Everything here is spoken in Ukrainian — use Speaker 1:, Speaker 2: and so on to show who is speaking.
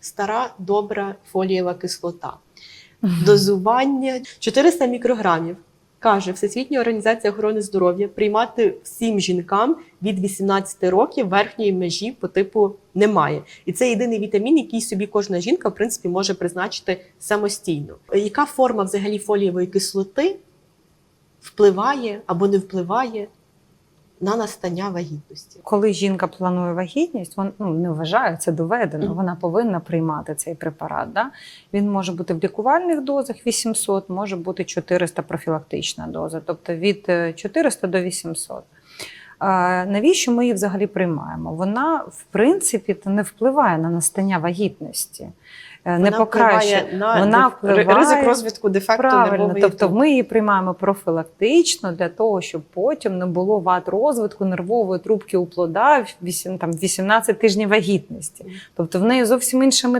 Speaker 1: Стара добра фолієва кислота. Дозування 400 мікрограмів. Каже Всесвітня організація охорони здоров'я приймати всім жінкам від 18 років верхньої межі по типу немає. І це єдиний вітамін, який собі кожна жінка в принципі може призначити самостійно. Яка форма взагалі фолієвої кислоти впливає або не впливає на настання вагітності?
Speaker 2: Коли жінка планує вагітність, вон, ну, не вважає це доведено.
Speaker 1: Мгм.
Speaker 2: Вона повинна приймати цей препарат. Да? Він може бути в лікувальних дозах 800, може бути 400 профілактична доза, тобто від е, 400 до 800. Навіщо ми її взагалі приймаємо? Вона, в принципі, не впливає на настання вагітності, е, не покращує.
Speaker 1: впливає на
Speaker 2: вона впливає-
Speaker 1: ризик розвитку дефекту
Speaker 2: Правильно,
Speaker 1: нервової
Speaker 2: тобто ми її приймаємо профілактично для того, щоб потім не було вад розвитку нервової трубки у плода в там, 18 тижнів вагітності. Тобто в неї зовсім інша